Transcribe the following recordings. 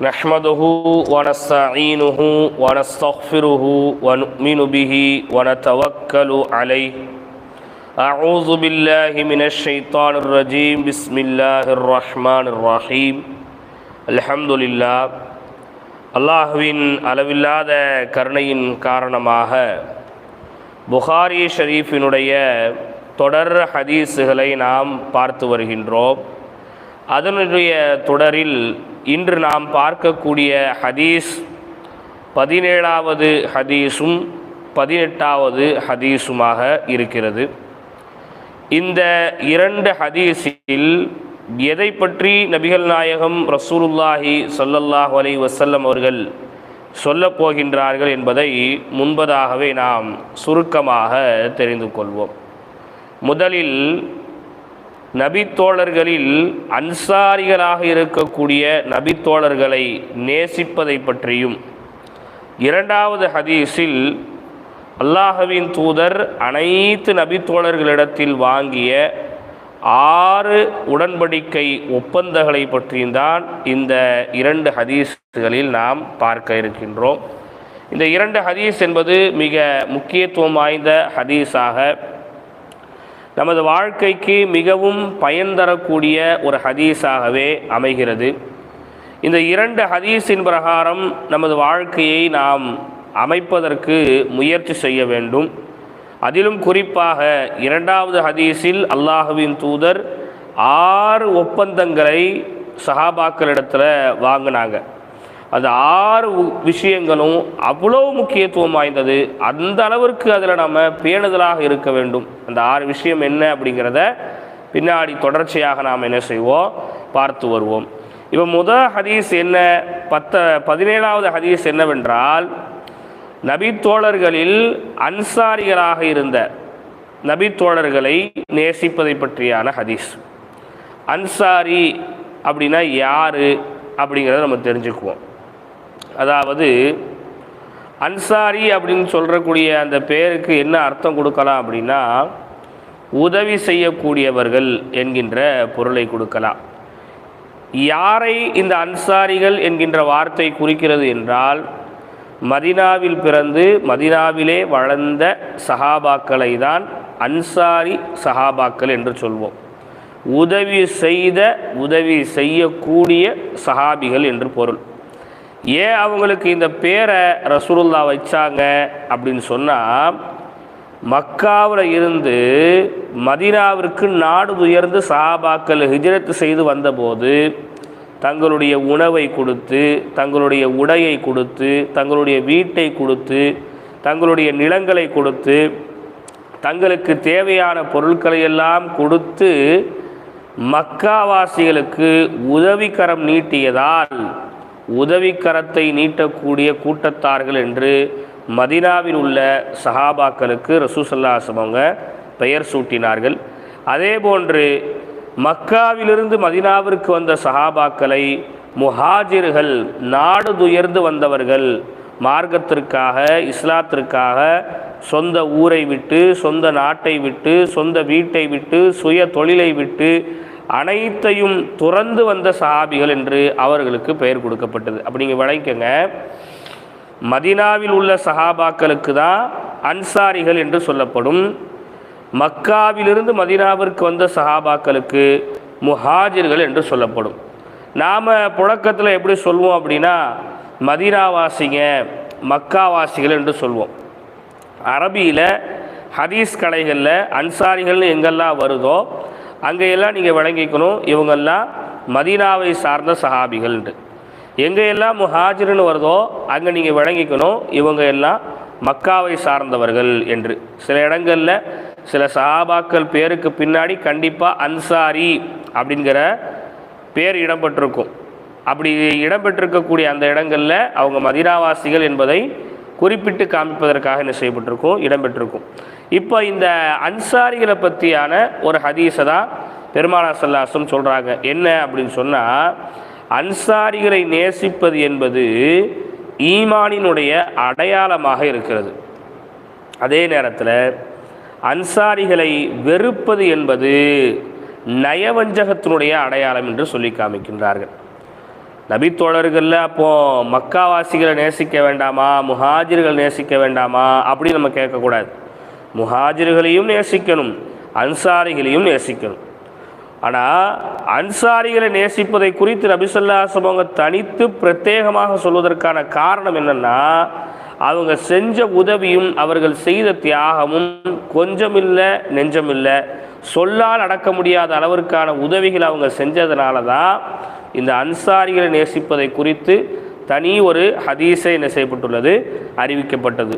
نحمده ونستعينه ونستغفره ونؤمن به ونتوكل عليه أعوذ بالله من الشيطان الرجيم بسم الله الرحمن الرحيم الحمد لله அல்லாஹுவின் அளவில்லாத கருணையின் காரணமாக புகாரி ஷரீஃபினுடைய தொடர் ஹதீஸுகளை நாம் பார்த்து வருகின்றோம் அதனுடைய தொடரில் இன்று நாம் பார்க்கக்கூடிய ஹதீஸ் பதினேழாவது ஹதீஸும் பதினெட்டாவது ஹதீஸுமாக இருக்கிறது. இந்த இரண்டு ஹதீஸில் எதை பற்றி நபிகள் நாயகம் ரசூலுல்லாஹி சொல்லல்லாஹ் அலி வசல்லம் அவர்கள் சொல்லப் போகின்றார்கள் என்பதை முன்பதாகவே நாம் சுருக்கமாக தெரிந்து கொள்வோம். முதலில் நபித்தோழர்களில் அன்சாரிகளாக இருக்கக்கூடிய நபித்தோழர்களை நேசிப்பதை பற்றியும் இரண்டாவது ஹதீஸில் அல்லாஹவின் தூதர் அனைத்து நபித்தோழர்களிடத்தில் வாங்கிய ஆறு உடன்படிக்கை ஒப்பந்தங்களை பற்றியும் தான் இந்த இரண்டு ஹதீஸ்களில் நாம் பார்க்க இருக்கின்றோம். இந்த இரண்டு ஹதீஸ் என்பது மிக முக்கியத்துவம் வாய்ந்த ஹதீஸாக நமது வாழ்க்கைக்கு மிகவும் பயன் தரக்கூடிய ஒரு ஹதீஸாகவே அமைகிறது. இந்த இரண்டு ஹதீஸின் பிரகாரம் நமது வாழ்க்கையை நாம் அமைப்பதற்கு முயற்சி செய்ய வேண்டும். அதிலும் குறிப்பாக இரண்டாவது ஹதீஸில் அல்லாஹுவின் தூதர் ஆறு ஒப்பந்தங்களை சஹாபாக்களிடத்தில் வாங்கினாங்க. அந்த ஆறு விஷயங்களும் அவ்வளோ முக்கியத்துவம் வாய்ந்தது. அந்த அளவிற்கு அதில் நம்ம பேணுதலாக இருக்க வேண்டும். அந்த ஆறு விஷயம் என்ன அப்படிங்கிறத பின்னாடி தொடர்ச்சியாக நாம் என்ன செய்வோம்? பார்த்து வருவோம். இப்போ முதல் ஹதீஸ் என்ன? பத்த பதினேழாவது ஹதீஸ் என்னவென்றால் நபித்தோழர்களில் அன்சாரிகளாக இருந்த நபித்தோழர்களை நேசிப்பதை பற்றியான ஹதீஸ். அன்சாரி அப்படின்னா யார் அப்படிங்கிறத நம்ம தெரிஞ்சுக்குவோம். அதாவது அன்சாரி அப்படின்னு சொல்கிறக்கூடிய அந்த பேருக்கு என்ன அர்த்தம் கொடுக்கலாம் அப்படின்னா உதவி செய்யக்கூடியவர்கள் என்கின்ற பொருளை கொடுக்கலாம். யாரை இந்த அன்சாரிகள் என்கின்ற வார்த்தை குறிக்கிறது என்றால் மதினாவில் பிறந்து மதினாவிலே வளர்ந்த சஹாபாக்களை தான் அன்சாரி சஹாபாக்கள் என்று சொல்வோம். உதவி செய்த உதவி செய்யக்கூடிய சஹாபிகள் என்று பொருள். ஏன் அவங்களுக்கு இந்த பேரை ரசூலுல்லா வச்சாங்க அப்படின்னு சொன்னால் மக்காவில் இருந்து மதினாவிற்கு நாடு உயர்ந்து சாபாக்கள் ஹிஜரத்து செய்து வந்தபோது தங்களுடைய உணவை கொடுத்து தங்களுடைய உடையை கொடுத்து தங்களுடைய வீட்டை கொடுத்து தங்களுடைய நிலங்களை கொடுத்து தங்களுக்கு தேவையான பொருட்களை எல்லாம் கொடுத்து மக்காவாசிகளுக்கு உதவிக்கரம் நீட்டியதால் உதவிக்கரத்தை நீட்டக்கூடிய கூட்டத்தார்கள் என்று மதினாவில் உள்ள சஹாபாக்களுக்கு ரசூசல்லாசம் பெயர் சூட்டினார்கள். அதே போன்று மக்காவிலிருந்து மதினாவிற்கு வந்த சஹாபாக்களை முஹாஜிர்கள் நாடு துயர்ந்து வந்தவர்கள் மார்க்கத்திற்காக இஸ்லாத்திற்காக சொந்த ஊரை விட்டு சொந்த நாட்டை விட்டு சொந்த வீட்டை விட்டு சுய தொழிலை விட்டு அனைத்தையும் துறந்து வந்த சஹாபிகள் என்று அவர்களுக்கு பெயர் கொடுக்கப்பட்டது. அப்படி நீங்கள் விளங்கிக்கங்க மதினாவில் உள்ள சஹாபாக்களுக்கு தான் அன்சாரிகள் என்று சொல்லப்படும். மக்காவிலிருந்து மதினாவிற்கு வந்த சஹாபாக்களுக்கு முஹாஜிர்கள் என்று சொல்லப்படும். நாம் புழக்கத்தில் எப்படி சொல்வோம் அப்படின்னா மதினாவாசிங்க மக்காவாசிகள் என்று சொல்வோம். அரபியில் ஹதீஸ் கடைகளில் அன்சாரிகள்னு எங்கெல்லாம் வருதோ அங்கேயெல்லாம் நீங்கள் விளங்கிக்கணும் இவங்கெல்லாம் மதீனாவை சார்ந்த சஹாபிகள்ன்ட்டு. எங்கெல்லாம் முஹாஜிர்னு வருதோ அங்கே நீங்கள் விளங்கிக்கணும் இவங்க எல்லாம் மக்காவை சார்ந்தவர்கள் என்று. சில இடங்களில் சில சஹாபாக்கள் பேருக்கு பின்னாடி கண்டிப்பாக அன்சாரி அப்படிங்கிற பேர் இடம்பெற்றிருக்கும். அப்படி இடம்பெற்றிருக்கக்கூடிய அந்த இடங்களில் அவங்க மதினாவாசிகள் என்பதை குறிப்பிட்டு காமிப்பதற்காக என்ன செய்யப்பட்டிருக்கும்? இடம்பெற்றிருக்கும். இப்போ இந்த அன்சாரிகளை பற்றியான ஒரு ஹதீஸை தான் பெருமானா சல்லாசம் சொல்கிறாங்க என்ன அப்படின்னு சொன்னால் அன்சாரிகளை நேசிப்பது என்பது ஈமானினுடைய அடையாளமாக இருக்கிறது. அதே நேரத்தில் அன்சாரிகளை வெறுப்பது என்பது நயவஞ்சகத்தினுடைய அடையாளம் என்று சொல்லி காமிக்கின்றார்கள். நபித்தோழர்களில் அப்போது மக்காவாசிகளை நேசிக்க வேண்டாமா முஹாஜிர்கள் நேசிக்க வேண்டாமா அப்படின்னு நம்ம கேட்கக்கூடாது. முஹாஜிர்களையும் நேசிக்கணும் அன்சாரிகளையும் நேசிக்கணும். ஆனால் அன்சாரிகளை நேசிப்பதை குறித்து நபிசல்லாசம் அவங்க தனித்து பிரத்யேகமாக சொல்வதற்கான காரணம் என்னென்னா அவங்க செஞ்ச உதவியும் அவர்கள் செய்த தியாகமும் கொஞ்சமில்லை நெஞ்சமில்லை. சொல்லால் அடக்க முடியாத அளவிற்கான உதவிகள் அவங்க செஞ்சதுனால தான் இந்த அன்சாரிகளை நேசிப்பதை குறித்து தனி ஒரு ஹதீஸை என்ன செய்யப்பட்டுள்ளது அறிவிக்கப்பட்டது.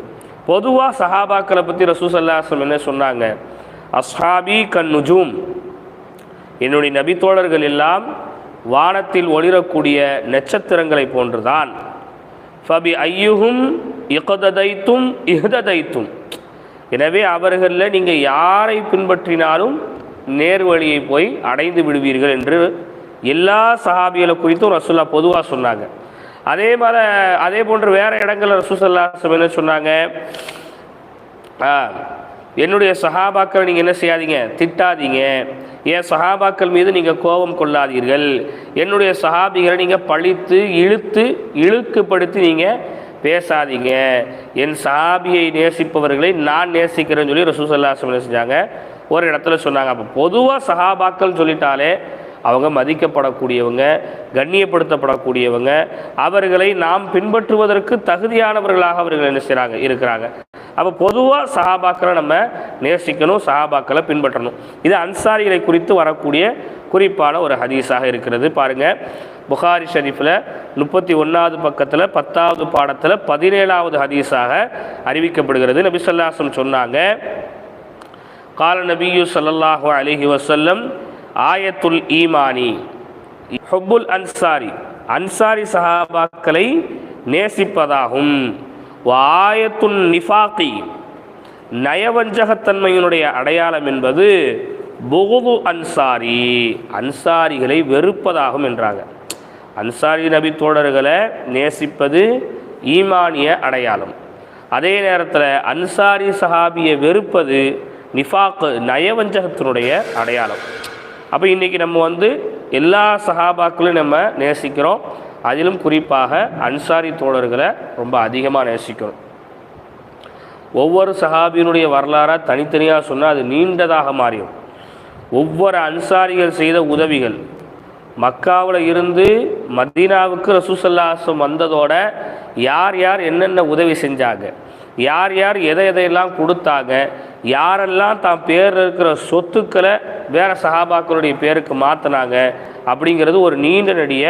பொதுவாக சஹாபாக்களை பற்றி ரசூசல்லாசம் என்ன சொன்னாங்க? அஸ்ஹாபி கண்ணுஜூம் என்னுடைய நபித்தோழர்கள் எல்லாம் வானத்தில் ஒளிரக்கூடிய நட்சத்திரங்களை போன்றுதான். ஃபபி ஐயுகும் இகததைத்தும் இஹததைத்தும். எனவே அவர்களில் நீங்கள் யாரை பின்பற்றினாலும் நேர்வழியை போய் அடைந்து விடுவீர்கள் என்று எல்லா சஹாபிகளை குறித்தும் ரசூல்லா பொதுவாக சொன்னாங்க. அதே மாதிரி அதே போன்று வேறு இடங்களில் ரசூசல்லா என்ன சொன்னாங்க? என்னுடைய சஹாபாக்களை நீங்கள் என்ன செய்யாதீங்க? திட்டாதீங்க. என் சஹாபாக்கள் மீது நீங்கள் கோபம் கொள்ளாதீர்கள். என்னுடைய சஹாபிகளை நீங்கள் பழித்து இழுத்து இழுக்குப்படுத்தி நீங்கள் பேசாதீங்க. என் சஹாபியை நேசிப்பவர்களை நான் நேசிக்கிறேன்னு சொல்லி ரசூசல்லாசம் என்ன செஞ்சாங்க? ஒரு இடத்துல சொன்னாங்க. அப்போ பொதுவாக சஹாபாக்கள் சொல்லிட்டாலே அவங்க மதிக்கப்படக்கூடியவங்க கண்ணியப்படுத்தப்படக்கூடியவங்க அவர்களை நாம் பின்பற்றுவதற்கு தகுதியானவர்களாக அவர்கள் என்ன செய்கிறாங்க இருக்கிறாங்க. அப்போ பொதுவாக சஹாபாக்களை நம்ம நேசிக்கணும் சஹாபாக்களை பின்பற்றணும். இது அன்சாரிகளை குறித்து வரக்கூடிய குறிப்பான ஒரு ஹதீஸாக இருக்கிறது. பாருங்கள் புகாரி ஷரீஃபில் முப்பத்தி ஒன்றாவது பக்கத்தில் பத்தாவது பாடத்தில் பதினேழாவது ஹதீஸாக அறிவிக்கப்படுகிறது. நபிசல்லாசம் சொன்னாங்க கால நபியூ சல்லாஹூ அலிஹி வசல்லம் ஆயத்துல் ஈமானி. ஹுப்புல் அன்சாரி. அன்சாரி சஹாபாக்களை நேசிப்பதாகும். ஆயத்துல் நிஃபாக்கி நயவஞ்சகத்தன்மையினுடைய அடையாளம் என்பது புகுது அன்சாரி. அன்சாரிகளை வெறுப்பதாகும் என்றாங்க. அன்சாரி நபி தோழர்களை நேசிப்பது ஈமானிய அடையாளம். அதே நேரத்தில் அன்சாரி சஹாபியை வெறுப்பது நிஃபாக்கு நயவஞ்சகத்தினுடைய அடையாளம். அப்போ இன்றைக்கி நம்ம வந்து எல்லா சஹாபாக்களையும் நம்ம நேசிக்கிறோம். அதிலும் குறிப்பாக அன்சாரி தோழர்களை ரொம்ப அதிகமாக நேசிக்கிறோம். ஒவ்வொரு சஹாபியினுடைய வரலாறாக தனித்தனியாக சொன்னால் அது நீண்டதாக மாறிடும். ஒவ்வொரு அன்சாரிகள் செய்த உதவிகள் மக்காவில் இருந்து மதீனாவுக்கு ரசூசல்லாசம் வந்ததோட யார் யார் என்னென்ன உதவி செஞ்சாங்க யார் யார் எதை எதையெல்லாம் கொடுத்தாங்க யாரெல்லாம் தான் பேர் இருக்கிற சொத்துக்களை வேறு சஹாபாக்களுடைய பேருக்கு மாற்றினாங்க அப்படிங்கிறது ஒரு நீண்ட நெடிய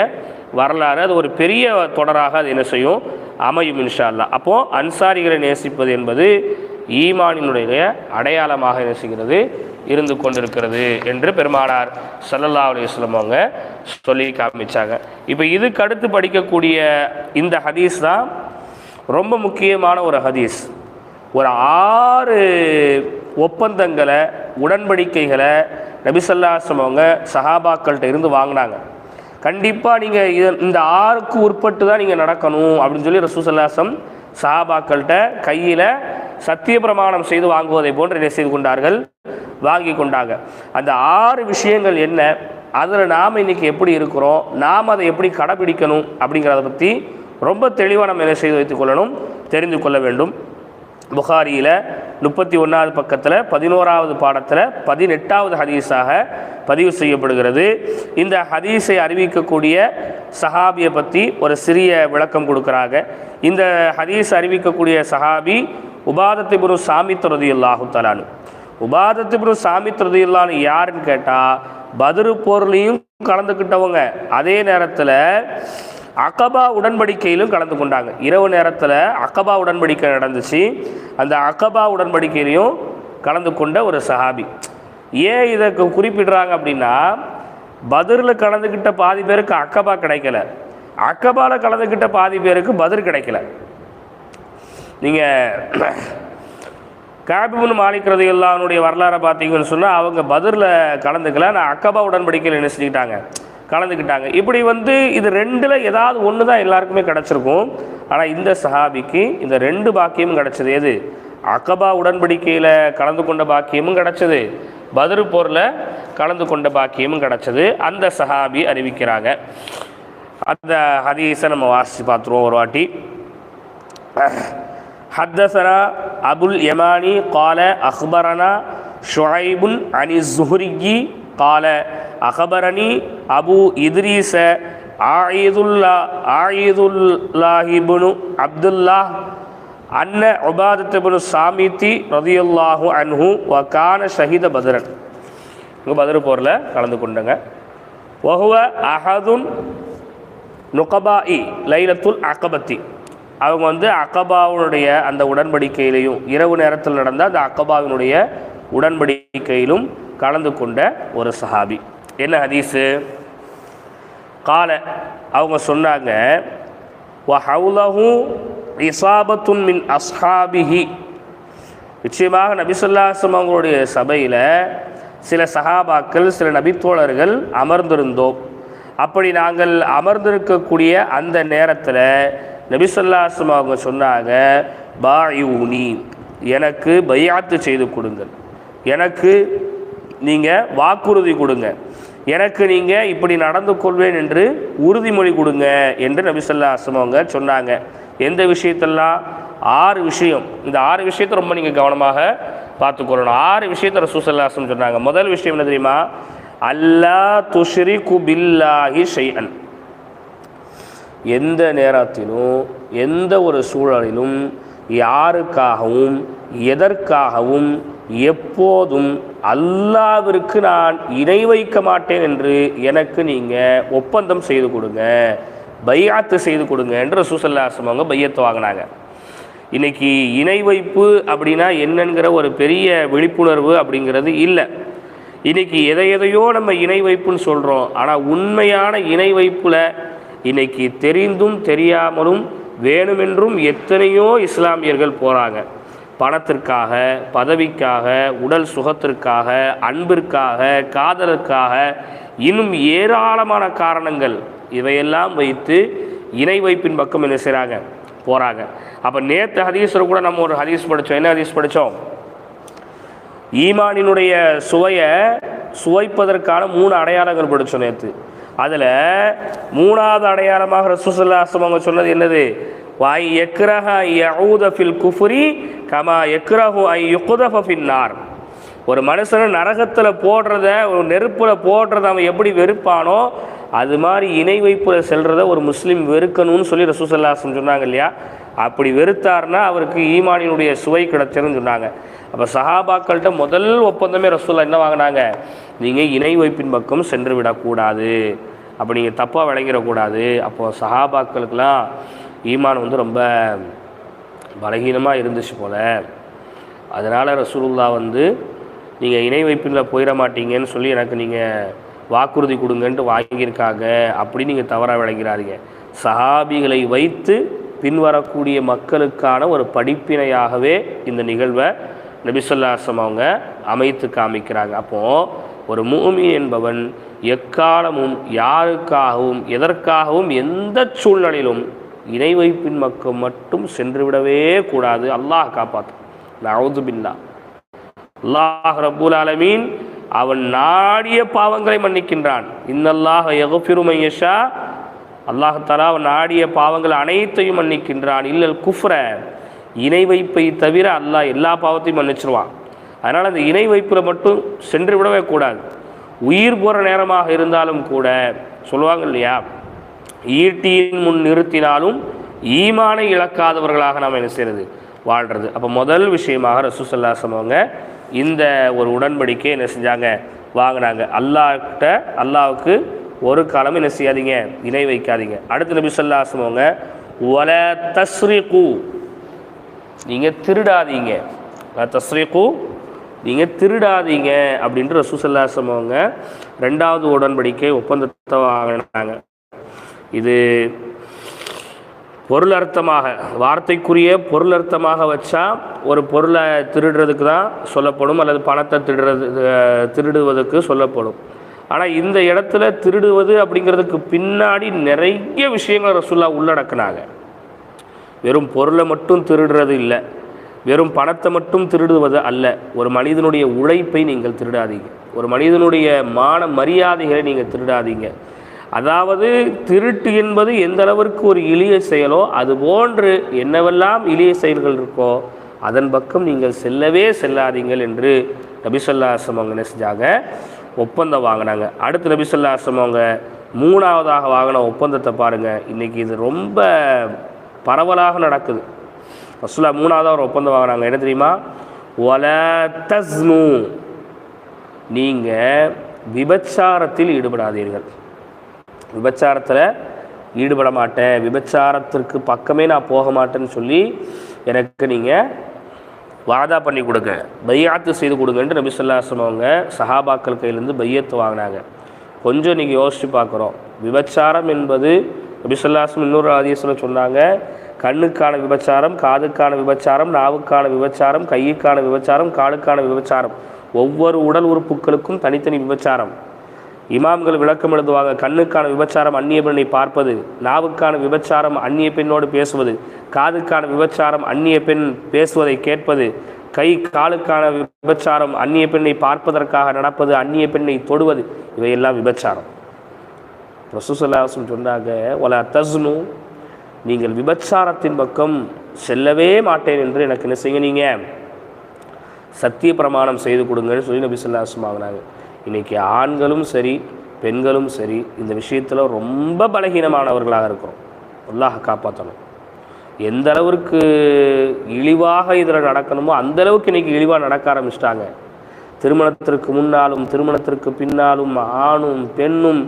வரலாறு. அது ஒரு பெரிய தொடராக அது என்ன செய்யும்? அமையும் இன்ஷா அல்லாஹ் அப்போது அன்சாரிகளை நேசிப்பது என்பது ஈமானினுடைய அடையாளமாக நேசிக்கிறது இருந்து கொண்டிருக்கிறது என்று பெருமானார் சல்லல்லா அலைஹி அவங்க சொல்லி காமிச்சாங்க. இப்போ இதுக்கு அடுத்து படிக்கக்கூடிய இந்த ஹதீஸ் தான் ரொம்ப முக்கியமான ஒரு ஹதீஸ். ஒரு ஆறு ஒப்பந்தங்களை உடன்படிக்கைகளை நபிசல்லாசம் அவங்க சஹாபாக்கள்கிட்ட இருந்து வாங்கினாங்க. கண்டிப்பாக நீங்கள் இது இந்த ஆறுக்கு உட்பட்டு தான் நீங்கள் நடக்கணும் அப்படின்னு சொல்லி ரசூசல்லாசம் சஹாபாக்கள்கிட்ட கையில் சத்திய பிரமாணம் செய்து வாங்குவதை போன்று என்ன செய்து கொண்டார்கள்? வாங்கி கொண்டாங்க. அந்த ஆறு விஷயங்கள் என்ன? அதில் நாம் இன்னைக்கு எப்படி இருக்கிறோம்? நாம் அதை எப்படி கடைபிடிக்கணும் அப்படிங்கிறத பற்றி ரொம்ப தெளிவாக நம்ம என்ன செய்து வைத்துக் கொள்ளணும்? தெரிந்து கொள்ள வேண்டும். புகாரியில் முப்பத்தி ஒன்றாவது பக்கத்தில் பதினோராவது பாடத்தில் பதினெட்டாவது ஹதீஸாக பதிவு செய்யப்படுகிறது. இந்த ஹதீஸை அறிவிக்கக்கூடிய சஹாபியை பற்றி ஒரு சிறிய விளக்கம் கொடுக்குறாங்க. இந்த ஹதீஸ் அறிவிக்கக்கூடிய சஹாபி உபாதத்திபுரு சாமித் ரதியுல்லாஹு தலானு உபாதத்திபுரு சாமித் ரதியுல்லான்னு யாருன்னு கேட்டால் பதிரு போர்லையும் கலந்துக்கிட்டவங்க அதே நேரத்தில் அகபா உடன்படிக்கையிலும் கலந்து கொண்டாங்க. இரவு நேரத்தில் அகபா உடன்படிக்கை நடந்துச்சு. அந்த அகபா உடன்படிக்கையிலையும் கலந்து கொண்ட ஒரு சஹாபி. ஏன் இதை குறிப்பிடுறாங்க அப்படின்னா பதிரில் கலந்துக்கிட்ட பாதி பேருக்கு அக்கபா கிடைக்கல. அக்கபாவில் கலந்துக்கிட்ட பாதி பேருக்கு பதிர் கிடைக்கல. நீங்கள் காபிபுன் மாலிக்கிறது எல்லாருடைய வரலாறை பார்த்தீங்கன்னு சொன்னால் அவங்க பதிரில் கலந்துக்கல நான் அக்கபா உடன்படிக்கையில் என்ன செஞ்சுக்கிட்டாங்க? கலந்துக்கிட்டாங்க. இப்படி வந்து இது ரெண்டில் ஏதாவது ஒன்று தான் எல்லாருக்குமே கிடச்சிருக்கும். ஆனால் இந்த சஹாபிக்கு இந்த ரெண்டு பாக்கியமும் கிடச்சது. எது? அகபா உடன்படிக்கையில் கலந்து கொண்ட பாக்கியமும் கிடச்சது. பதிரு போரில் கலந்து கொண்ட பாக்கியமும் கிடச்சது. அந்த சஹாபி அறிவிக்கிறாங்க. அந்த ஹதீஸை நம்ம வாசித்து பார்த்துருவோம் ஒரு வாட்டி. ஹத்தசரா அபுல் யமானி கால அக்பரனா ஷுஹைபுல் அனி ஜுஹ்ரிகி கால அகபரணி அபு இத்ரீச ஆயிதுல்லா ஆயிதுல்லாஹிபுனு அப்துல்லாஹ் அன்ன உபாதத்துபுனு சாமித்தி ரதியுல்லாஹு அன்ஹு வக்கான ஷஹீத பத்ரன். இங்கே பதர் போரில் கலந்து கொண்டங்க. ஒஹுவ அஹதுன் நுகபாஇ லைலத்துல் அகபத்தி. அவங்க வந்து அகபாவுடைய அந்த உடன்படிக்கையிலையும் இரவு நேரத்தில் நடந்த அந்த அகபாவினுடைய உடன்படிக்கையிலும் கலந்து கொண்ட ஒரு சஹாபி. என்ன ஹதீஸு? கால அவங்க சொன்னாங்க வஹவுலஹு இசாபத்துன் மின் அஸ்ஹாபிஹி. நிச்சயமாக நபிசுல்லாசம் அவங்களுடைய சபையில் சில சஹாபாக்கள் சில நபித்தோழர்கள் அமர்ந்திருந்தோம். அப்படி நாங்கள் அமர்ந்திருக்கக்கூடிய அந்த நேரத்தில் நபிசல்லாசம் அவங்க சொன்னாங்க பாயூனி எனக்கு பையாத்து செய்து கொடுங்கள். எனக்கு நீங்கள் வாக்குறுதி கொடுங்க. எனக்கு நீங்கள் இப்படி நடந்து கொள்வேன் என்று உறுதிமொழி கொடுங்க என்று நபிசல்லாசம் அவங்க சொன்னாங்க. எந்த விஷயத்தெல்லாம்? ஆறு விஷயம். இந்த ஆறு விஷயத்தை ரொம்ப நீங்கள் கவனமாக பார்த்துக்கொள்ளணும் ஆறு விஷயத்தை ரசூசல்லாசம் சொன்னாங்க. முதல் விஷயம் என்ன தெரியுமா? அல்லா துஷ்ரி குபில்லாஹி ஷையன் எந்த நேரத்திலும் எந்த ஒரு சூழலிலும் யாருக்காகவும் எதற்காகவும் எப்போதும் அல்லாவிற்கு நான் இணை வைக்க மாட்டேன் என்று எனக்கு நீங்கள் ஒப்பந்தம் செய்து கொடுங்க பையாத்து செய்து கொடுங்க என்று ரசூசல்லாசம் அவங்க பையத்து வாங்கினாங்க. இன்னைக்கு இணை வைப்பு அப்படின்னா என்னங்கிற ஒரு பெரிய விழிப்புணர்வு அப்படிங்கிறது இல்லை. இன்னைக்கு எதை எதையோ நம்ம இணை வைப்புன்னு சொல்கிறோம் ஆனால் உண்மையான இணை வைப்பில் இன்னைக்கு தெரிந்தும் தெரியாமலும் வேணுமென்றும் எத்தனையோ இஸ்லாமியர்கள் போகிறாங்க பணத்திற்காக பதவிக்காக உடல் சுகத்திற்காக அன்பிற்காக காதலுக்காக இன்னும் ஏராளமான காரணங்கள் இவையெல்லாம் வைத்து இணை வைப்பின் பக்கம் என்ன செய்கிறாங்க போகிறாங்க அப்போ நேற்று ஹதீஸில் கூட நம்ம ஒரு ஹதீஸ் படித்தோம் என்ன ஹதீஸ் படித்தோம் ஈமானினுடைய சுவையை சுவைப்பதற்கான மூணு அடையாளங்கள் படித்தோம் நேற்று அதில் மூணாவது அடையாளமாக ரசூசல்லாசம் அவங்க சொன்னது என்னது? வாய் எக்ரஹ யஊத ஃபில் குஃபுரி கமா எக்ரஹு ஐ யுகுதஃப ஃபின்னார். ஒரு மனுஷனை நரகத்தில் போடுறத ஒரு நெருப்பில் போடுறத அவன் எப்படி வெறுப்பானோ அது மாதிரி இணை வைப்பில் செல்றத ஒரு முஸ்லீம் வெறுக்கணும்னு சொல்லி ரசூசல்லாசம் சொன்னாங்க இல்லையா? அப்படி வெறுத்தார்னா அவருக்கு ஈமானினுடைய சுவை கிடைச்சதுன்னு சொன்னாங்க. அப்போ சஹாபாக்கள்கிட்ட முதல் ஒப்பந்தமே ரசூல்லா என்ன வாங்கினாங்க? நீங்கள் இணை வைப்பின் பக்கம் சென்று விடக்கூடாது. அப்போ நீங்கள் தப்பாக விளங்கிடக்கூடாது. அப்போது சஹாபாக்களுக்கெல்லாம் ஈமான் வந்து ரொம்ப பலகீனமாக இருந்துச்சு போல். அதனால் ரசூலுல்லா வந்து நீங்கள் இணை வைப்பில் போயிட மாட்டீங்கன்னு சொல்லி எனக்கு நீங்கள் வாக்குறுதி கொடுங்கன்ட்டு வாங்கியிருக்காங்க. அப்படின்னு நீங்கள் தவறாக விளங்கிறாதீங்க. சஹாபிகளை வைத்து பின்வரக்கூடிய மக்களுக்கான ஒரு படிப்பினையாகவே இந்த நிகழ்வை நபிசல்லாசம் அவங்க அமைத்து காமிக்கிறாங்க. அப்போது ஒரு மூமி என்பவன் எக்காலமும் யாருக்காகவும் எதற்காகவும் எந்த சூழ்நிலையிலும் இணை வைப்பின் மக்கள் மட்டும் சென்று விடவே கூடாது. அல்லாஹ் காப்பாற்றும். நவுது அல்லாஹ் ரபுல் அலமீன் அவன் நாடிய பாவங்களை மன்னிக்கின்றான். இன்னல்லாஹ் யகுஃபிருமையஷா அல்லாஹ் தலா அவன் நாடிய பாவங்கள் அனைத்தையும் மன்னிக்கின்றான். இல்லல் குஃப்ர. இணை வைப்பை தவிர அல்லாஹ் எல்லா பாவத்தையும் மன்னிச்சிருவான். அதனால் அந்த இணை வைப்பில் மட்டும் சென்று விடவே கூடாது. உயிர் போகிற நேரமாக இருந்தாலும் கூட சொல்லுவாங்க இல்லையா? ஈட்டியின் முன் நிறுத்தினாலும் ஈமானை இழக்காதவர்களாக நாம் என்ன செய்கிறது வாழ்கிறது அப்போ முதல் விஷயமாக ரசூசல்லாசம் அவங்க இந்த ஒரு உடன்படிக்கை என்ன செஞ்சாங்க? வாங்கினாங்க. அல்லாஹ்கிட்ட அல்லாவுக்கு ஒரு காலம் என்ன செய்யாதீங்க? இணை வைக்காதீங்க. அடுத்து நபி சொல்லாசம் அவங்க ஒல தஸ்ரீகு நீங்கள் திருடாதீங்க. தஸ்ரீகு நீங்கள் திருடாதீங்க. அப்படின்ட்டு ரசூசல்லாசம் அவங்க ரெண்டாவது உடன்படிக்கை ஒப்பந்தத்தை வாங்கினாங்க. இது பொருள் அர்த்தமாக வார்த்தைக்குரிய பொருள் அர்த்தமாக வச்சா ஒரு பொருளை திருடுறதுக்கு தான் சொல்லப்படும் அல்லது பணத்தை திருடுறது திருடுவதற்கு சொல்லப்படும். ஆனால் இந்த இடத்துல திருடுவது அப்படிங்கிறதுக்கு பின்னாடி நிறைய விஷயங்கள் ரசுல்லா உள்ளடக்குனாங்க. வெறும் பொருளை மட்டும் திருடுறது இல்லை வெறும் பணத்தை மட்டும் திருடுவது அல்ல ஒரு மனிதனுடைய உழைப்பை நீங்கள் திருடாதீங்க. ஒரு மனிதனுடைய மான மரியாதைகளை நீங்கள் திருடாதீங்க. அதாவது திருட்டு என்பது எந்த அளவிற்கு ஒரு எளிய செயலோ அது போன்று என்னவெல்லாம் எளிய செயல்கள் இருக்கோ அதன் பக்கம் நீங்கள் செல்லவே செல்லாதீங்கள் என்று நபிசல்லாசம் அவங்க என்ன செஞ்சாங்க ஒப்பந்தம் வாங்கினாங்க. அடுத்து நபிசல்லாசம் அவங்க மூணாவதாக வாங்கின ஒப்பந்தத்தை பாருங்கள் இன்றைக்கி இது ரொம்ப பரவலாக நடக்குது. ரசுல்லா மூணாவதாக ஒரு ஒப்பந்தம் வாங்கினாங்க. என்ன தெரியுமா? ஒல தஸ்னு நீங்கள் விபச்சாரத்தில் ஈடுபடாதீர்கள். விபச்சாரத்தில் ஈடுபட மாட்டேன். விபச்சாரத்திற்கு பக்கமே நான் போக மாட்டேன்னு சொல்லி எனக்கு நீங்கள் வாதா பண்ணி கொடுங்க. பையாத்து செய்து கொடுங்கன்ட்டு நபி சொல்லாசம் அவங்க சஹாபாக்கள் கையிலேருந்து பையத்து வாங்கினாங்க. கொஞ்சம் நீங்கள் யோசித்து பார்க்குறோம் விபச்சாரம் என்பது நபி சொல்லாசம் இன்னொரு ஆதியத்தில் சொன்னாங்க. கண்ணுக்கான விபச்சாரம் காதுக்கான விபச்சாரம் நாவுக்கான விபச்சாரம் கையுக்கான விபச்சாரம் காலுக்கான விபச்சாரம். ஒவ்வொரு உடல் உறுப்புகளுக்கும் தனித்தனி விபச்சாரம். இமாம்கள் விளக்கம் எழுதுவாங்க கண்ணுக்கான விபச்சாரம் அந்நிய பெண்ணை பார்ப்பது நாவுக்கான விபச்சாரம் அந்நிய பெண்ணோடு பேசுவது காதுக்கான விபச்சாரம் அந்நிய பெண் பேசுவதை கேட்பது கை காலுக்கான விபச்சாரம் அந்நிய பெண்ணை பார்ப்பதற்காக நடப்பது அந்நிய பெண்ணை தொடுவது இவையெல்லாம் விபச்சாரம். ரசூசல்லாசம் சொன்னாங்க ஒல தஸ்னு நீங்கள் விபச்சாரத்தின் பக்கம் செல்லவே மாட்டேன் என்று எனக்கு என்ன செய்ய நீங்கள் சத்திய பிரமாணம் செய்து கொடுங்கன்னு சொல்லி நபி சொல்லாசம் வாங்கினாங்க இன்றைக்கி ஆண்களும் சரி பெண்களும் சரி இந்த விஷயத்தில் ரொம்ப பலகீனமானவர்களாக இருக்கிறோம். அல்லாஹ் காப்பாற்றணும் எந்த அளவிற்கு இழிவாக இதில் நடக்கணுமோ அந்த அளவுக்கு இன்றைக்கி இழிவாக நடக்க ஆரம்பிச்சிட்டாங்க. திருமணத்திற்கு முன்னாலும் திருமணத்திற்கு பின்னாலும் ஆணும் பெண்ணும்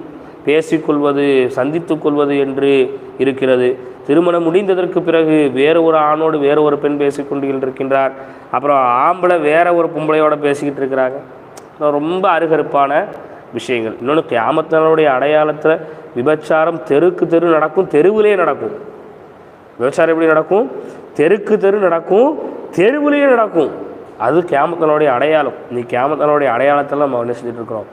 பேசிக்கொள்வது சந்தித்து கொள்வது என்று இருக்கிறது. திருமணம் முடிந்ததற்கு பிறகு வேறு ஒரு ஆணோடு வேறு ஒரு பெண் பேசிக்கொண்டு இருக்கின்றார். அப்புறம் ஆம்பளை வேற ஒரு பொம்பளையோட பேசிக்கிட்டு இருக்கிறாங்க. ரொம்ப அருகருப்பான விஷயங்கள். இன்னொன்று கிராமத்தினருடைய அடையாளத்தில் விபச்சாரம் தெருக்கு தெரு நடக்கும் தெருவிலே நடக்கும். விபச்சாரம் எப்படி நடக்கும்? தெருக்கு தெரு நடக்கும் தெருவிலேயே நடக்கும். அது கேமத்தனுடைய அடையாளம். நீ கேமத்தனுடைய அடையாளத்தில் நம்ம என்ன செஞ்சுட்டு இருக்கிறோம்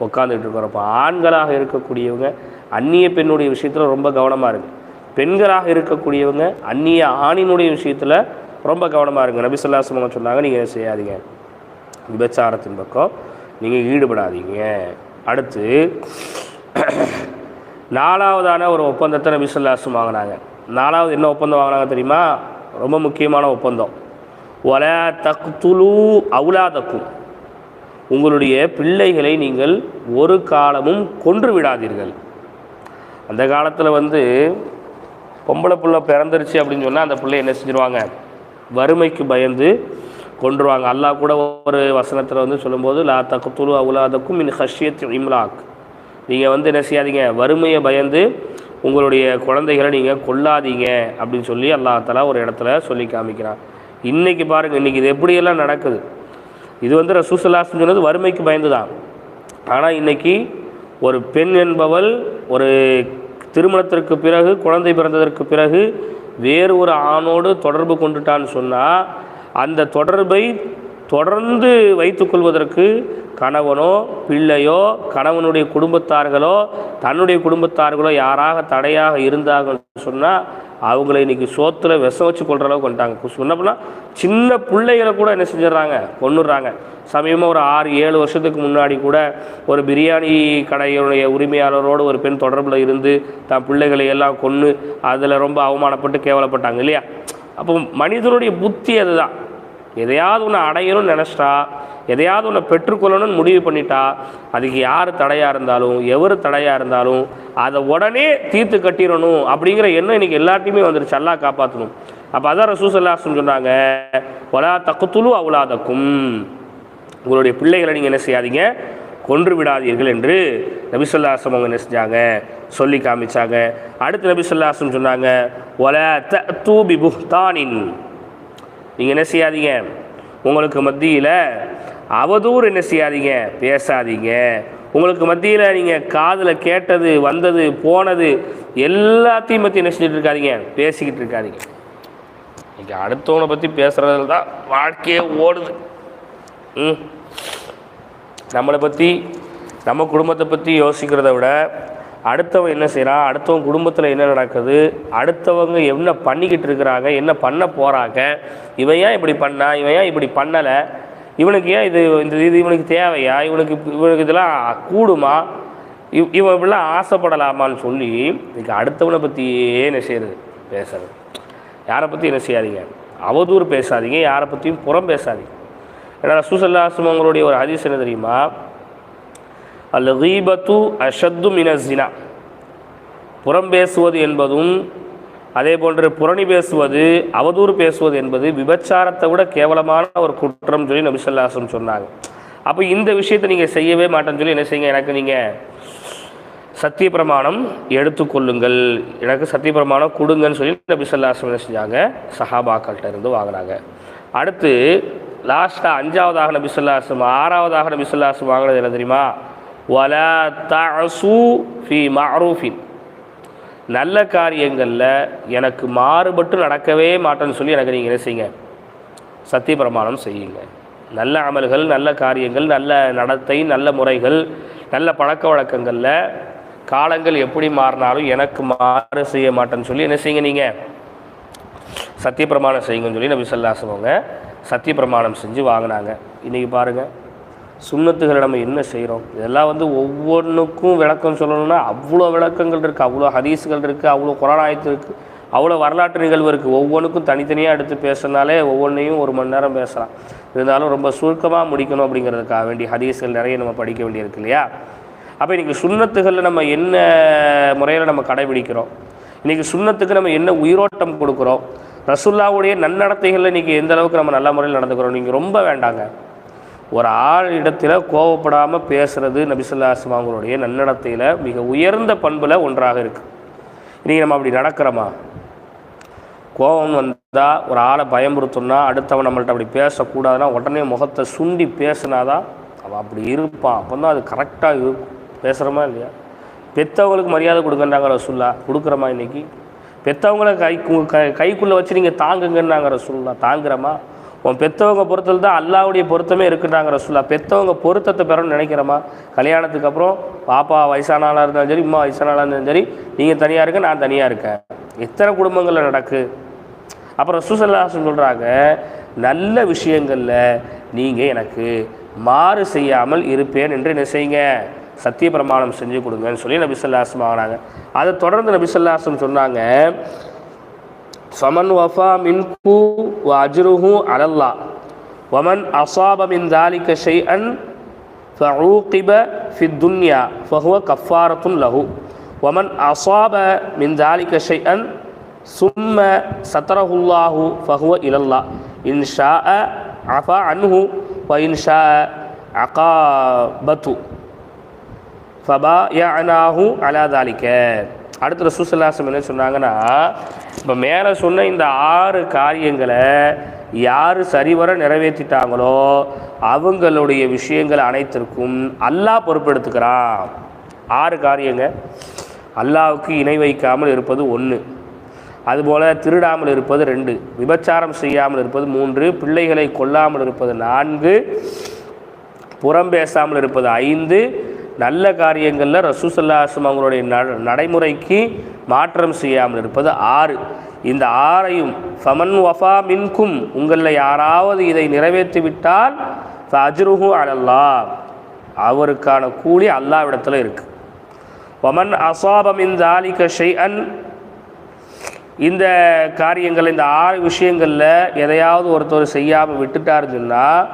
உட்காந்துட்டு இருக்கிறோம் இப்போ ஆண்களாக இருக்கக்கூடியவங்க அந்நிய பெண்ணுடைய விஷயத்தில் ரொம்ப கவனமாக இருக்கு பெண்களாக இருக்கக்கூடியவங்க அந்நிய ஆணினுடைய விஷயத்தில் ரொம்ப கவனமாக இருங்க. நபிசல்லாசம் சொன்னாங்க நீங்கள் என்ன செய்யாதீங்க? விபச்சாரத்தின் பக்கம். நீங்கள் ஈடுபடாதீங்க. அடுத்து நாலாவதான ஒரு ஒப்பந்தத்தை நபி சொல்லாசும் வாங்கினாங்க. நாலாவது என்ன ஒப்பந்தம் வாங்கினாங்க தெரியுமா? ரொம்ப முக்கியமான ஒப்பந்தம். ஒல தக்துலு அவுலாதக்கும். உங்களுடைய பிள்ளைகளை நீங்கள் ஒரு காலமும் கொன்று விடாதீர்கள். அந்த காலத்தில் வந்து பொம்பளை பிள்ளை பிறந்துருச்சு அப்படின்னு சொன்னால் அந்த பிள்ளை என்ன செஞ்சுருவாங்க? வறுமைக்கு பயந்து கொண்டுருவாங்க அல்லாஹ் கூட ஒரு வசனத்தில் வந்து சொல்லும்போது லா தகுத்துலு அவுலாதக்கும் இன் ஹஷியத் இம்லாக். நீங்கள் வந்து என்ன செய்யாதீங்க வறுமையை பயந்து உங்களுடைய குழந்தைகளை நீங்கள் கொல்லாதீங்க அப்படின்னு சொல்லி அல்லாஹாலா ஒரு இடத்துல சொல்லி காமிக்கிறான். இன்றைக்கி பாருங்கள் இன்றைக்கி இது எப்படியெல்லாம் நடக்குது? இது வந்து ரசூசல்லாஸ்னு சொன்னது வறுமைக்கு பயந்து தான். ஆனால் இன்றைக்கி ஒரு பெண் என்பவள் ஒரு திருமணத்திற்கு பிறகு குழந்தை பிறந்ததற்கு பிறகு வேறு ஒரு ஆணோடு தொடர்பு கொண்டுட்டான்னு சொன்னால் அந்த தொடர்பை தொடர்ந்து வைத்துக்கொள்வதற்கு கணவனோ பிள்ளையோ கணவனுடைய குடும்பத்தார்களோ தன்னுடைய குடும்பத்தார்களோ யாராக தடையாக இருந்தாங்கன்னு சொன்னால் அவங்கள இன்றைக்கி சோத்தில் விஷம் வச்சு கொள்கிற அளவுக்கு வந்துட்டாங்க. சொன்னப்போனா சின்ன பிள்ளைகளை கூட என்ன செஞ்சிடறாங்க? கொண்டுடுறாங்க சமயமாக ஒரு ஆறு ஏழு வருஷத்துக்கு முன்னாடி கூட ஒரு பிரியாணி கடையுடைய உரிமையாளரோடு ஒரு பெண் தொடர்பில் இருந்து தன் பிள்ளைகளை எல்லாம் கொன்று அதில் ரொம்ப அவமானப்பட்டு கேவலப்பட்டாங்க இல்லையா? அப்போ மனிதனுடைய புத்தி அதுதான். எதையாவது ஒன்று அடையணும்னு நினச்சிட்டா எதையாவது ஒன்று பெற்றுக்கொள்ளணும்னு முடிவு பண்ணிட்டா அதுக்கு யார் தடையாக இருந்தாலும் எவர் தடையாக இருந்தாலும் அதை உடனே தீர்த்து கட்டிடணும் அப்படிங்கிற எண்ணம் இன்றைக்கி எல்லாத்தையுமே வந்துருச்சு. அல்லா காப்பாற்றணும் அப்போ அதான் ரசூசல்லாசன் சொன்னாங்க ஒலா தக்குத்துலு அவுலாதக்கும். உங்களுடைய பிள்ளைகளை நீங்கள் என்ன செய்யாதீங்க கொன்று விடாதீர்கள் என்று நபிசல்லாசம் அவங்க என்ன செஞ்சாங்க சொல்லி காமிச்சாங்க. அடுத்து நபிசல்லாசம் சொன்னாங்க ஒல த தூபி புஹ்தானின் நீங்கள் என்ன செய்யாதீங்க? உங்களுக்கு மத்தியில் அவதூறு என்ன செய்யாதீங்க? பேசாதீங்க. உங்களுக்கு மத்தியில் நீங்கள் காதில் கேட்டது வந்தது போனது எல்லாத்தையும் பற்றி என்ன செஞ்சுட்டு இருக்காதிங்க? பேசிக்கிட்டு இருக்காதீங்க. இன்றைக்கி அடுத்தவனை பற்றி பேசுகிறதுல தான் வாழ்க்கையே ஓடுது. ம். நம்மளை பற்றி நம்ம குடும்பத்தை பற்றி யோசிக்கிறத விட அடுத்தவன் என்ன செய்கிறான் அடுத்தவன் குடும்பத்தில் என்ன நடக்குது? அடுத்தவங்க என்ன பண்ணிக்கிட்டு இருக்கிறாங்க? என்ன பண்ண போகிறாங்க இவன் ஏன் இப்படி பண்ணா? இவன் ஏன் இப்படி பண்ணலை? இவனுக்கு ஏன் இது இந்த இது இவனுக்கு தேவையா? இவனுக்கு இவனுக்கு இதெல்லாம் கூடுமா? இவ் இவன் இப்படிலாம் ஆசைப்படலாமான்னு சொல்லி இன்னைக்கு அடுத்தவனை பற்றியே என்ன செய்யறது? பேசுறது. யாரை பற்றி என்ன செய்யாதீங்க? அவதூறு பேசாதீங்க. யாரை பற்றியும் புறம் பேசாதீங்க. ஏன்னா சுசல்லாசுமங்களுடைய ஒரு ஹதீஸ் என்ன தெரியுமா? அல் கீபத்து அஷத்து மினசினா புறம் பேசுவது என்பதும் அதே போன்று புரணி பேசுவது அவதூறு பேசுவது என்பது விபச்சாரத்தை விட கேவலமான ஒரு குற்றம் சொல்லி நபிசல்லாசம் சொன்னாங்க. அப்போ இந்த விஷயத்தை நீங்கள் செய்யவே மாட்டேன்னு சொல்லி என்ன செய்யுங்க? எனக்கு நீங்கள் சத்திய பிரமாணம் எடுத்துக்கொள்ளுங்கள் எனக்கு சத்திய பிரமாணம் கொடுங்கன்னு சொல்லி நபிசல்லாசம் என்ன செஞ்சாங்க? சஹாபாக்கள்கிட்ட இருந்து வாங்கினாங்க. அடுத்து லாஸ்ட்டாக அஞ்சாவதாக நபிசல்லாசம் ஆறாவதாக நபிசல்லாசம் வாங்கினது என்ன தெரியுமா? வல தசு ஃபி மாரூஃபின் நல்ல காரியங்களில் எனக்கு மாறுபட்டு நடக்கவே மாட்டேன்னு சொல்லி எனக்கு நீங்கள் என்ன செய்யுங்க? சத்திய பிரமாணம் செய்யுங்க. நல்ல அமல்கள் நல்ல காரியங்கள் நல்ல நடத்தை நல்ல முறைகள் நல்ல பழக்க வழக்கங்களில் காலங்கள் எப்படி மாறினாலும் எனக்கு மாறு செய்ய மாட்டேன்னு சொல்லி என்ன செய்யுங்க நீங்கள் சத்திய பிரமாணம் செய்யுங்கன்னு சொல்லி நபி சொல்லாசவங்க சத்திய பிரமாணம் செஞ்சு வாங்கினாங்க. இன்றைக்கி பாருங்கள் சுண்ணத்துகளை நம்ம என்ன செய்கிறோம்? இதெல்லாம் வந்து ஒவ்வொன்றுக்கும் விளக்கம் சொல்லணும்னா அவ்வளோ விளக்கங்கள் இருக்குது அவ்வளோ ஹதீஸுகள் இருக்குது அவ்வளோ குரானாயத்து இருக்குது அவ்வளோ வரலாற்று நிகழ்வு இருக்குது ஒவ்வொன்றுக்கும் தனித்தனியாக எடுத்து பேசுனாலே ஒவ்வொன்றையும் ஒரு மணி நேரம் பேசலாம். இருந்தாலும் ரொம்ப சுருக்கமாக முடிக்கணும் அப்படிங்கிறதுக்காக வேண்டி ஹதீஸ்கள் நிறைய நம்ம படிக்க வேண்டியிருக்கு இல்லையா? அப்போ இன்றைக்கி சுண்ணத்துகளில் நம்ம என்ன முறையில் நம்ம கடைபிடிக்கிறோம்? இன்றைக்கி சுண்ணத்துக்கு நம்ம என்ன உயிரோட்டம் கொடுக்குறோம்? ரசுல்லாவுடைய நன்னடத்தைகளில் இன்றைக்கி எந்த அளவுக்கு நம்ம நல்ல முறையில் நடந்துக்கிறோம்? நீங்கள் ரொம்ப வேண்டாங்க. ஒரு ஆள் இடத்துல கோவப்படாமல் பேசுகிறது நபிசுல்லாஸ்லாம் அவங்களுடைய நன்னடத்தையில் மிக உயர்ந்த பண்பில் ஒன்றாக இருக்குது இன்றைக்கி நம்ம அப்படி நடக்கிறோமா? கோபம் வந்தால் ஒரு ஆளை பயமுறுத்தோம்னா அடுத்தவன் நம்மள்ட்ட அப்படி பேசக்கூடாதுன்னா உடனே முகத்தை சுண்டி பேசினாதான் அவன் அப்படி இருப்பான். அப்போ தான் அது கரெக்டாக இருக்கும். பேசுகிறோமா இல்லையா? பெற்றவங்களுக்கு மரியாதை கொடுக்கன்றாங்க ரசுல்லா கொடுக்குறோமா இன்னைக்கு? பெற்றவங்கள கை கை கைக்குள்ளே வச்சு நீங்கள் தாங்குங்கன்னாங்க ரசுல்லா தாங்குறோமா? உன் பெற்றவங்க பொறுத்தல் தான் அல்லாவுடைய பொருத்தமே இருக்குன்றாங்க ரசூல்லா பெற்றவங்க பொருத்தத்தை பெறணும்னு நினைக்கிறோமா கல்யாணத்துக்கு அப்புறம் பாப்பா வயசானாலாக இருந்தாலும் சரி உமா வயசானாலாக இருந்தாலும் சரி நீங்கள் தனியாக இருக்க நான் தனியாக இருக்கேன். எத்தனை குடும்பங்களில் நடக்கு? அப்புறம் சுசல்லாசன் சொல்கிறாங்க நல்ல விஷயங்களில் நீங்கள் எனக்கு மாறு செய்யாமல் இருப்பேன் என்று என்ன செய்யுங்க? சத்திய பிரமாணம் செஞ்சு கொடுங்கன்னு சொல்லி நபிசல்லாசம் ஆகினாங்க அதை தொடர்ந்து நபிசல்லாசம் சொன்னாங்க ஃபமன் வஃபா மின்கு வ அஜ்ருஹு அலல்லா வமன் அசாப மின் தாலிக ஷைஅன் ஃபஊகிப ஃபி துன்யா ஃபஹுவ கஃபாரத்துன் லஹு வமன் அசாப மின் தாலிக ஷைஅன் சும்ம சத்தரஹுல்லாஹு ஃபஹுவ இலல்லா இன் ஷா அஃபா அன்ஹு வ இன் ஷா அகாபத்து ஃபபா யனாஹு அலா தாலிக்க அடுத்த ரசூசல்லாசம் என்ன சொன்னாங்கன்னா இப்போ மேலே சொன்ன இந்த ஆறு காரியங்களை யார் சரிவர நிறைவேற்றிட்டாங்களோ அவங்களுடைய விஷயங்கள் அனைத்திற்கும் அல்லாஹ் பொறுப்பெடுத்துக்கிறான். ஆறு காரியங்க. அல்லாவுக்கு இணை வைக்காமல் இருப்பது ஒன்று அதுபோல் திருடாமல் இருப்பது ரெண்டு. விபச்சாரம் செய்யாமல் இருப்பது மூன்று. பிள்ளைகளை கொல்லாமல் இருப்பது நான்கு. புறம் பேசாமல் இருப்பது ஐந்து. நல்ல காரியங்களில் ரசூசல்லாசம் அவங்களுடைய ந- நடைமுறைக்கு மாற்றம் செய்யாமல் இருப்பது ஆறு. இந்த ஆறையும் ஃபமன் வஃபா மின்கும் உங்களில் யாராவது இதை நிறைவேற்றி விட்டால் அஜ்ருஹு அலல்லா அவருக்கான கூலி அல்லாவிடத்தில் இருக்கு. வமன் இந்த தாலிக ஷெய்அன் இந்த காரியங்கள் இந்த ஆறு விஷயங்களில் எதையாவது ஒருத்தர் செய்யாமல் விட்டுட்டார் சொன்னால்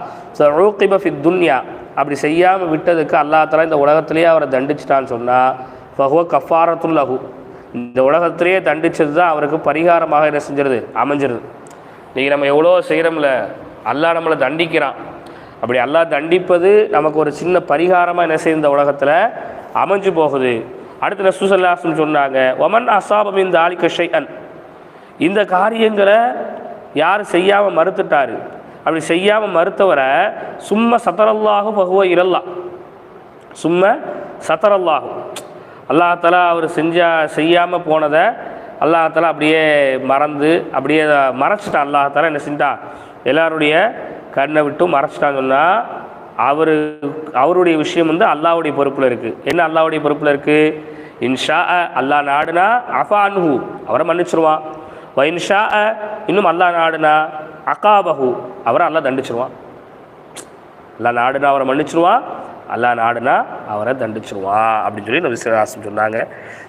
துன்யா அப்படி செய்யாமல் விட்டதுக்கு அல்லாஹ் இந்த உலகத்திலேயே அவரை தண்டிச்சிட்டான்னு சொன்னால் ஃபஹுவ கஃபாரத்துல் லஹு. இந்த உலகத்திலேயே தண்டிச்சது தான் அவருக்கு பரிகாரமாக என்ன செஞ்சிருது? அமைஞ்சிருது. இன்றைக்கி நம்ம எவ்வளோ செய்கிறோம்ல அல்லாஹ் நம்மளை தண்டிக்கிறான். அப்படி அல்லாஹ் தண்டிப்பது நமக்கு ஒரு சின்ன பரிகாரமாக என்ன செய்யுது இந்த உலகத்தில்? அமைஞ்சு போகுது. அடுத்து ரசூசல்லாசம் சொன்னாங்க ஒமன் அசாபமின் தாலிக அன் இந்த காரியங்களை யார் செய்யாமல் மறுத்துட்டாரு? அப்படி செய்யாமல் மறுத்தவரை சும்மா சத்தரல்லாகும் பகுவ இரல்லா சும்மா சத்தரல்லாகும் அல்லாஹாலா அவர் செஞ்சா செய்யாமல் போனதை அல்லாஹாலா அப்படியே மறந்து அப்படியே மறைச்சிட்டான் அல்லாஹாலா என்ன செஞ்சான் எல்லாருடைய கண்ணை விட்டு மறைச்சிட்டான்னு சொன்னால் அவர் அவருடைய விஷயம் வந்து அல்லாஹ்வுடைய பொறுப்பில் இருக்குது என்ன அல்லாவுடைய பொறுப்பில் இருக்குது இன்ஷா அல்லாஹ் நாடுனா அஃபா அவரை மன்னிச்சிருவான். வைன்ஷா இன்னும் அல்லாஹ் நாடுனா அகாபஹு. அவரை அல்லா தண்டிச்சிருவான். அல்லா நாடுனா அவரை மன்னிச்சிருவான். அல்லாஹ் நாடுனா அவரை தண்டிச்சிருவான் அப்படின்னு சொல்லி நபி சிலாசம் சொன்னாங்க.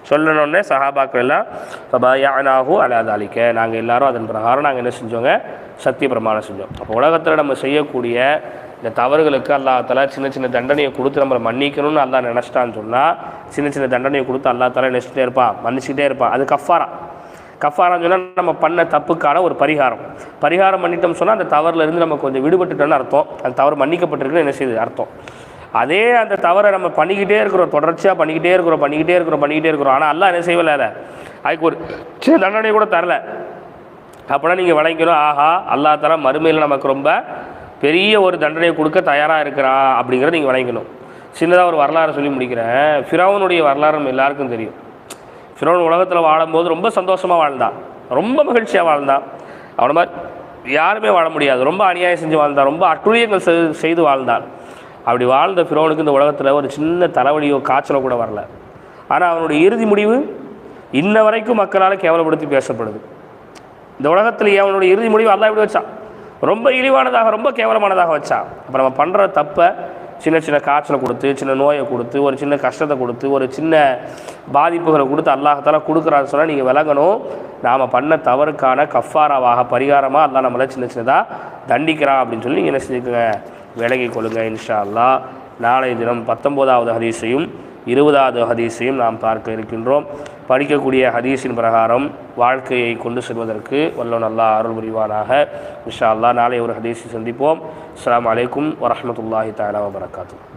சொல்லணுன்னே சஹாபாக்கள் எல்லாம் சபாயானாகு அலாதாலிக்க நாங்கள் எல்லாரும் அதன் பிரகாரம் நாங்கள் என்ன செஞ்சோங்க? சத்திய பிரமாணம் செஞ்சோம். அப்போ உலகத்தில் நம்ம செய்யக்கூடிய இந்த தவறுகளுக்கு அல்லாத்தால சின்ன சின்ன தண்டனையை கொடுத்து நம்மளை மன்னிக்கணும்னு அல்லா நினச்சிட்டான்னு சொன்னால் சின்ன சின்ன தண்டனையை கொடுத்து அல்லாஹ் தலா நினச்சிட்டே இருப்பான்? மன்னிச்சிக்கிட்டே இருப்பான். அது கஃபாரா கஃபாரான்னு சொன்னால் நம்ம பண்ண தப்புக்கான ஒரு பரிகாரம். பரிகாரம் பண்ணிட்டோம் சொன்னால் அந்த தவறிலிருந்து நம்ம கொஞ்சம் விடுபட்டுட்டோம்னு அர்த்தம். அந்த தவறு மன்னிக்கப்பட்டிருக்குன்னு என்ன செய்யுது? அர்த்தம். அதே அந்த தவறை நம்ம பண்ணிக்கிட்டே இருக்கிறோம். தொடர்ச்சியாக பண்ணிக்கிட்டே இருக்கிறோம் பண்ணிக்கிட்டே இருக்கிறோம் பண்ணிக்கிட்டே இருக்கிறோம். ஆனால் அல்லாஹ் என்ன செய்யலை அதுக்கு ஒரு சின்ன தண்டனை கூட தரல. அப்படின்னா நீங்கள் வழங்கிக்கணும் ஆஹா அல்லா தர மறுமையில் நமக்கு ரொம்ப பெரிய ஒரு தண்டனையை கொடுக்க தயாராக இருக்கிறான் அப்படிங்கிறத நீங்கள் வழங்கிக்கணும் சின்னதாக ஒரு வரலாறு சொல்லி முடிக்கிறேன். ஃபிராவனுடைய வரலாறு நம்ம எல்லாருக்கும் தெரியும். ஃபிரோன் உலகத்தில் வாழும்போது ரொம்ப சந்தோஷமாக வாழ்ந்தான் ரொம்ப மகிழ்ச்சியாக வாழ்ந்தான் அவனை மாதிரி யாருமே வாழ முடியாது. ரொம்ப அநியாயம் செஞ்சு வாழ்ந்தான் ரொம்ப அட்டுழியங்கள் செய்- செய்து வாழ்ந்தான் அப்படி வாழ்ந்த ஃபிரோனுக்கு இந்த உலகத்தில் ஒரு சின்ன தலைவலியோ காய்ச்சலோ கூட வரல. ஆனால் அவனுடைய இறுதி முடிவு இன்ன வரைக்கும் மக்களால் கேவலப்படுத்தி பேசப்படுது. இந்த உலகத்திலேயே அவனுடைய இறுதி முடிவு அதான் இப்படி வச்சான்? ரொம்ப இழிவானதாக ரொம்ப கேவலமானதாக வச்சான். அப்போ நம்ம பண்ணுற தப்பை சின்ன சின்ன காய்ச்சலை கொடுத்து சின்ன நோயை கொடுத்து ஒரு சின்ன கஷ்டத்தை கொடுத்து ஒரு சின்ன பாதிப்புகளை கொடுத்து அல்லாஹத்தால கொடுக்குறான்னு சொன்னால் நீங்கள் விளங்கணும் நாம் பண்ண தவறுக்கான கஃபாராவாக பரிகாரமாக அல்லாஹ் நம்மளை சின்ன சின்னதாக தண்டிக்கிறான் அப்படின்னு சொல்லி நீங்கள் என்ன செஞ்சுக்கோங்க விலகி கொள்ளுங்க இன்ஷா அல்லாஹ் நாளை தினம் பத்தொம்போதாவது ஹதீஸையும் இருபதாவது ஹதீஸையும் நாம் பார்க்க இருக்கின்றோம். படிக்கக்கூடிய ஹதீஸின் பிரகாரம் வாழ்க்கையை கொண்டு செல்வதற்கு வல்லோ நல்லா அருள் புரிவானாக இன்ஷா அல்லாஹ் நாளை ஒரு ஹதீஸை சந்திப்போம். அஸ்லாம் அலைக்கும் வரமத்துல்லாஹி தாலா வபரகாத்துஹு.